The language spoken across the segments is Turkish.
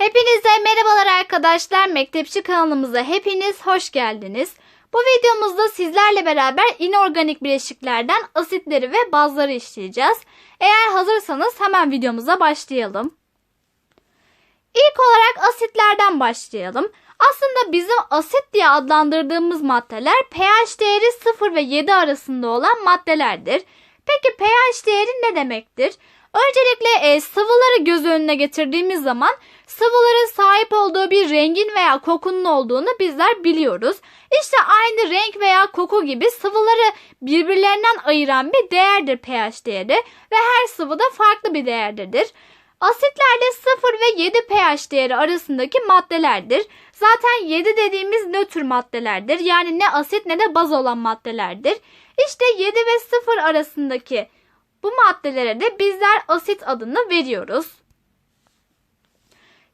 Hepinize merhabalar arkadaşlar. Mektepçi kanalımıza hepiniz hoş geldiniz. Bu videomuzda sizlerle beraber inorganik bileşiklerden asitleri ve bazları işleyeceğiz. Eğer hazırsanız hemen videomuza başlayalım. İlk olarak asitlerden başlayalım. Aslında bizim asit diye adlandırdığımız maddeler pH değeri 0 ve 7 arasında olan maddelerdir. Peki pH değeri ne demektir? Öncelikle e, sıvıları göz önüne getirdiğimiz zaman sıvıların sahip olduğu bir rengin veya kokunun olduğunu bizler biliyoruz. İşte aynı renk veya koku gibi sıvıları birbirlerinden ayıran bir değerdir pH değeri ve her sıvıda farklı bir değerdedir. Asitler de 0 ve 7 pH değeri arasındaki maddelerdir. Zaten 7 dediğimiz nötr maddelerdir. Yani ne asit ne de baz olan maddelerdir. İşte 7 ve 0 arasındaki bu maddelere de bizler asit adını veriyoruz.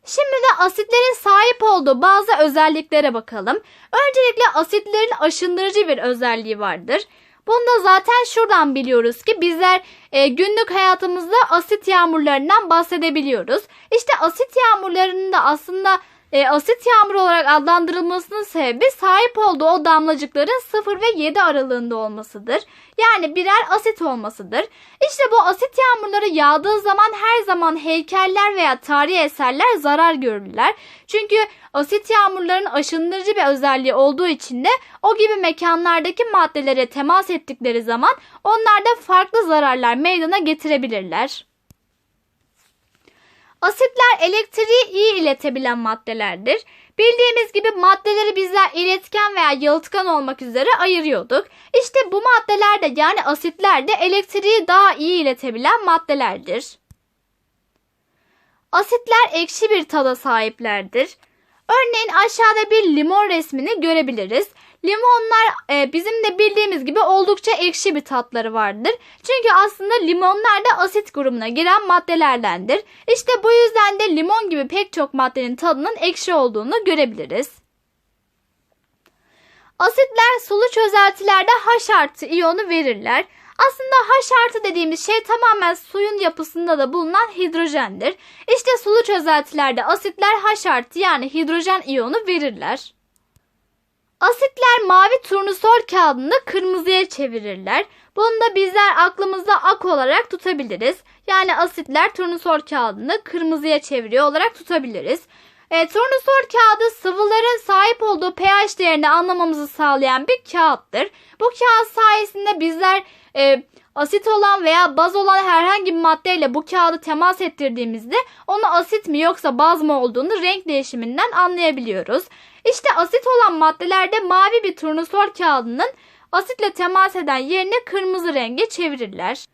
Şimdi de asitlerin sahip olduğu bazı özelliklere bakalım. Öncelikle asitlerin aşındırıcı bir özelliği vardır. Bunu da zaten şuradan biliyoruz ki bizler e, günlük hayatımızda asit yağmurlarından bahsedebiliyoruz. İşte asit yağmurlarının da aslında e, asit yağmur olarak adlandırılmasının sebebi sahip olduğu o damlacıkların 0 ve 7 aralığında olmasıdır. Yani birer asit olmasıdır. İşte bu asit yağmurları yağdığı zaman her zaman heykeller veya tarihi eserler zarar görürler. Çünkü asit yağmurların aşındırıcı bir özelliği olduğu için de o gibi mekanlardaki maddelere temas ettikleri zaman onlarda farklı zararlar meydana getirebilirler. Asitler elektriği iyi iletebilen maddelerdir. Bildiğimiz gibi maddeleri bizler iletken veya yalıtkan olmak üzere ayırıyorduk. İşte bu maddeler de yani asitler de elektriği daha iyi iletebilen maddelerdir. Asitler ekşi bir tada sahiplerdir. Örneğin aşağıda bir limon resmini görebiliriz. Limonlar e, bizim de bildiğimiz gibi oldukça ekşi bir tatları vardır. Çünkü aslında limonlar da asit grubuna giren maddelerdendir. İşte bu yüzden de limon gibi pek çok maddenin tadının ekşi olduğunu görebiliriz. Asitler sulu çözeltilerde H artı iyonu verirler. Aslında H artı dediğimiz şey tamamen suyun yapısında da bulunan hidrojendir. İşte sulu çözeltilerde asitler H artı yani hidrojen iyonu verirler. Asitler mavi turnusol kağıdını kırmızıya çevirirler. Bunu da bizler aklımızda ak olarak tutabiliriz. Yani asitler turnusol kağıdını kırmızıya çeviriyor olarak tutabiliriz. E, turnusol kağıdı sıvıların sahip olduğu pH değerini anlamamızı sağlayan bir kağıttır. Bu kağıt sayesinde bizler e, asit olan veya baz olan herhangi bir maddeyle bu kağıdı temas ettirdiğimizde onu asit mi yoksa baz mı olduğunu renk değişiminden anlayabiliyoruz. İşte asit olan maddelerde mavi bir turnusol kağıdının asitle temas eden yerini kırmızı renge çevirirler.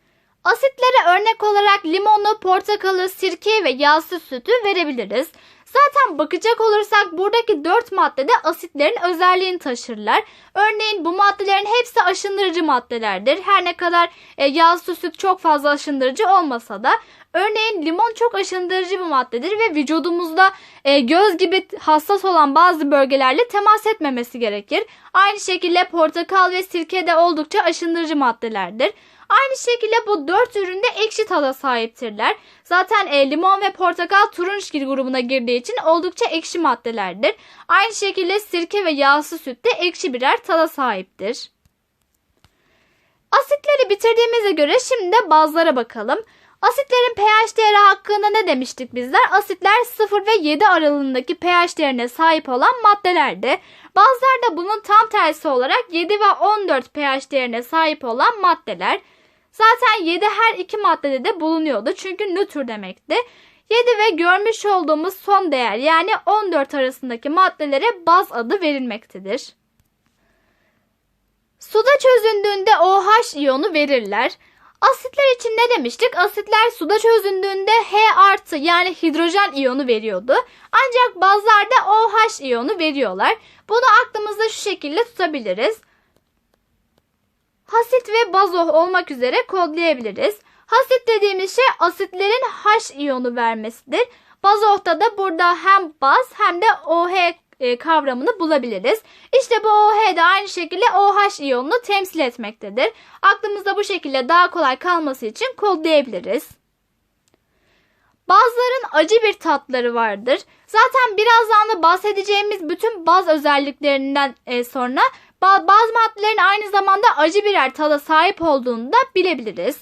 Asitlere örnek olarak limonu, portakalı, sirke ve yağsız sütü verebiliriz. Zaten bakacak olursak buradaki dört maddede asitlerin özelliğini taşırlar. Örneğin bu maddelerin hepsi aşındırıcı maddelerdir. Her ne kadar e, yağsız süt çok fazla aşındırıcı olmasa da Örneğin limon çok aşındırıcı bir maddedir ve vücudumuzda e, göz gibi hassas olan bazı bölgelerle temas etmemesi gerekir. Aynı şekilde portakal ve sirke de oldukça aşındırıcı maddelerdir. Aynı şekilde bu dört üründe ekşi tada sahiptirler. Zaten e, limon ve portakal turunçgil grubuna girdiği için oldukça ekşi maddelerdir. Aynı şekilde sirke ve yağsız süt de ekşi birer tada sahiptir. Asitleri bitirdiğimize göre şimdi de bazlara bakalım. Asitlerin pH değeri hakkında ne demiştik bizler? Asitler 0 ve 7 aralığındaki pH değerine sahip olan maddelerdi. Bazılar da bunun tam tersi olarak 7 ve 14 pH değerine sahip olan maddeler. Zaten 7 her iki maddede de bulunuyordu çünkü nötr demekti. 7 ve görmüş olduğumuz son değer yani 14 arasındaki maddelere baz adı verilmektedir. Suda çözündüğünde OH iyonu verirler. Asitler için ne demiştik? Asitler suda çözündüğünde H artı yani hidrojen iyonu veriyordu. Ancak bazılarda OH iyonu veriyorlar. Bunu aklımızda şu şekilde tutabiliriz. Hasit ve bazo olmak üzere kodlayabiliriz. Hasit dediğimiz şey asitlerin H iyonu vermesidir. Bazohta da burada hem baz hem de OH kavramını bulabiliriz. İşte bu OH de aynı şekilde OH iyonunu temsil etmektedir. Aklımızda bu şekilde daha kolay kalması için kodlayabiliriz. Bazıların acı bir tatları vardır. Zaten birazdan da bahsedeceğimiz bütün baz özelliklerinden e, sonra bazı maddelerin aynı zamanda acı birer tada sahip olduğunu da bilebiliriz.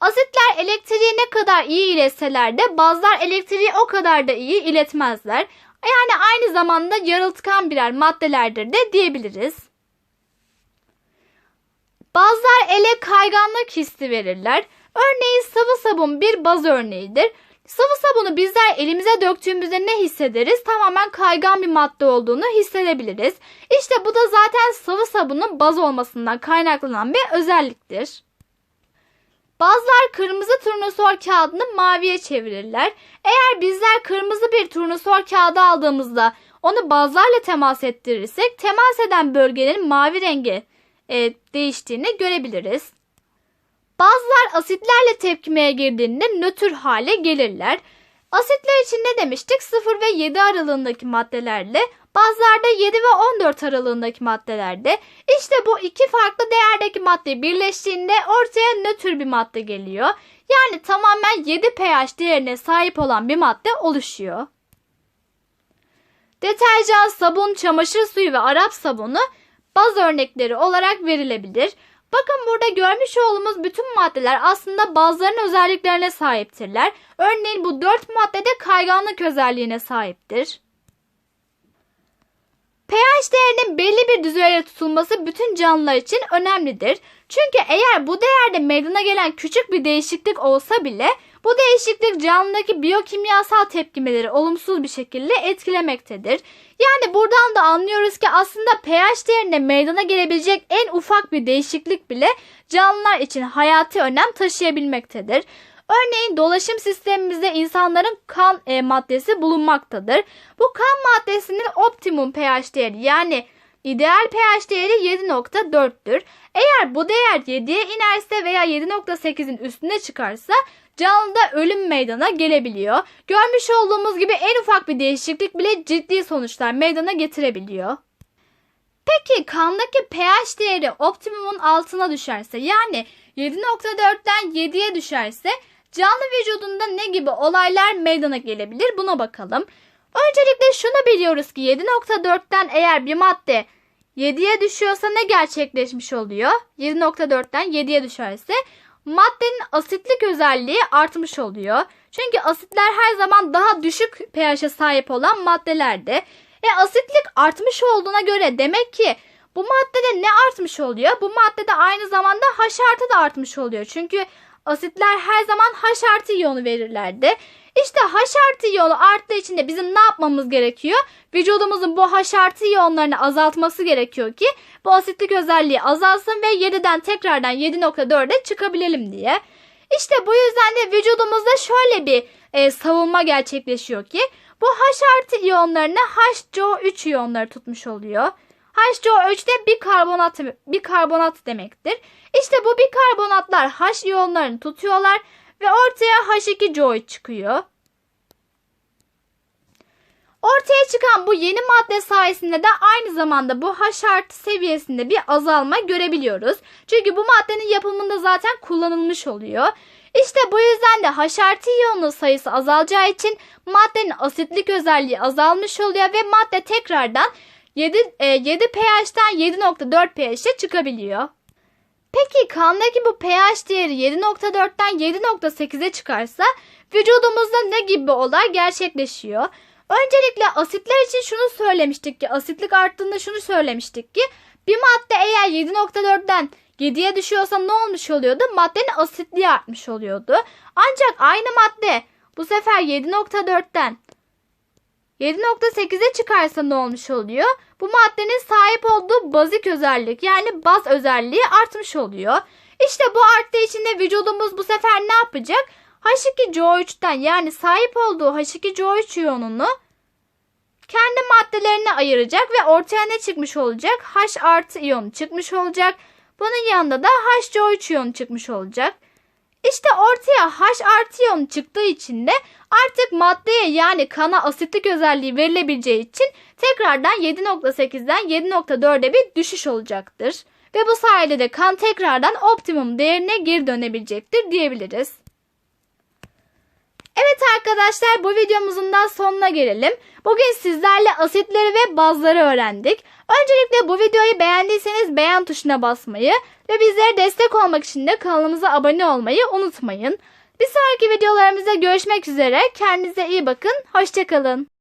Asitler elektriği ne kadar iyi iletseler de bazılar elektriği o kadar da iyi iletmezler. Yani aynı zamanda yarıltkan birer maddelerdir de diyebiliriz. Bazılar ele kayganlık hissi verirler. Örneğin sıvı sabun bir baz örneğidir. Sıvı sabunu bizler elimize döktüğümüzde ne hissederiz? Tamamen kaygan bir madde olduğunu hissedebiliriz. İşte bu da zaten sıvı sabunun baz olmasından kaynaklanan bir özelliktir. Bazılar kırmızı turnusol kağıdını maviye çevirirler. Eğer bizler kırmızı bir turnusol kağıdı aldığımızda onu bazlarla temas ettirirsek temas eden bölgenin mavi rengi e, değiştiğini görebiliriz. Bazılar asitlerle tepkimeye girdiğinde nötr hale gelirler. Asitler için ne demiştik? 0 ve 7 aralığındaki maddelerle bazılarda 7 ve 14 aralığındaki maddelerde işte bu iki farklı değerdeki madde birleştiğinde ortaya nötr bir madde geliyor. Yani tamamen 7 pH değerine sahip olan bir madde oluşuyor. Deterjan, sabun, çamaşır suyu ve Arap sabunu baz örnekleri olarak verilebilir. Bakın burada görmüş olduğumuz bütün maddeler aslında bazılarının özelliklerine sahiptirler. Örneğin bu dört maddede kayganlık özelliğine sahiptir. pH değerinin belli bir düzeyde tutulması bütün canlılar için önemlidir. Çünkü eğer bu değerde meydana gelen küçük bir değişiklik olsa bile bu değişiklik canlıdaki biyokimyasal tepkimeleri olumsuz bir şekilde etkilemektedir. Yani buradan da anlıyoruz ki aslında pH değerinde meydana gelebilecek en ufak bir değişiklik bile canlılar için hayati önem taşıyabilmektedir. Örneğin dolaşım sistemimizde insanların kan e, maddesi bulunmaktadır. Bu kan maddesinin optimum pH değeri yani ideal pH değeri 7.4'tür. Eğer bu değer 7'ye inerse veya 7.8'in üstüne çıkarsa canlıda ölüm meydana gelebiliyor. Görmüş olduğumuz gibi en ufak bir değişiklik bile ciddi sonuçlar meydana getirebiliyor. Peki kandaki pH değeri optimumun altına düşerse yani 7.4'ten 7'ye düşerse canlı vücudunda ne gibi olaylar meydana gelebilir buna bakalım. Öncelikle şunu biliyoruz ki 7.4'ten eğer bir madde 7'ye düşüyorsa ne gerçekleşmiş oluyor? 7.4'ten 7'ye düşerse maddenin asitlik özelliği artmış oluyor. Çünkü asitler her zaman daha düşük pH'e sahip olan maddelerde. E asitlik artmış olduğuna göre demek ki bu maddede ne artmış oluyor? Bu maddede aynı zamanda H artı da artmış oluyor. Çünkü asitler her zaman H artı iyonu verirlerdi. İşte H artı iyonu arttığı için de bizim ne yapmamız gerekiyor? Vücudumuzun bu H artı iyonlarını azaltması gerekiyor ki bu asitlik özelliği azalsın ve 7'den tekrardan 7.4'e çıkabilelim diye. İşte bu yüzden de vücudumuzda şöyle bir e, savunma gerçekleşiyor ki bu H artı iyonlarını HCO3 iyonları tutmuş oluyor. HCO3 de bir karbonat bir karbonat demektir. İşte bu bikarbonatlar H iyonlarını tutuyorlar ve ortaya H2CO3 çıkıyor. Ortaya çıkan bu yeni madde sayesinde de aynı zamanda bu H artı seviyesinde bir azalma görebiliyoruz. Çünkü bu maddenin yapımında zaten kullanılmış oluyor. İşte bu yüzden de H artı iyonun sayısı azalacağı için maddenin asitlik özelliği azalmış oluyor ve madde tekrardan 7, 7 pH'ten 7.4 pH'e çıkabiliyor. Peki kandaki bu pH değeri 7.4'ten 7.8'e çıkarsa vücudumuzda ne gibi olay gerçekleşiyor? Öncelikle asitler için şunu söylemiştik ki asitlik arttığında şunu söylemiştik ki bir madde eğer 7.4'ten 7'ye düşüyorsa ne olmuş oluyordu? Maddenin asitliği artmış oluyordu. Ancak aynı madde bu sefer 7.4'ten 7.8'e çıkarsa ne olmuş oluyor? Bu maddenin sahip olduğu bazik özellik yani baz özelliği artmış oluyor. İşte bu arttığı için de vücudumuz bu sefer ne yapacak? H2CO3'ten yani sahip olduğu H2CO3 iyonunu kendi maddelerine ayıracak ve ortaya ne çıkmış olacak? H artı iyonu çıkmış olacak. Bunun yanında da HCO3 iyonu çıkmış olacak. İşte ortaya H artı iyon çıktığı için de artık maddeye yani kana asitlik özelliği verilebileceği için tekrardan 7.8'den 7.4'e bir düşüş olacaktır. ve bu sayede de kan tekrardan optimum değerine geri dönebilecektir diyebiliriz. Evet arkadaşlar bu videomuzun da sonuna gelelim. Bugün sizlerle asitleri ve bazları öğrendik. Öncelikle bu videoyu beğendiyseniz beğen tuşuna basmayı ve bizlere destek olmak için de kanalımıza abone olmayı unutmayın. Bir sonraki videolarımızda görüşmek üzere. Kendinize iyi bakın. Hoşçakalın.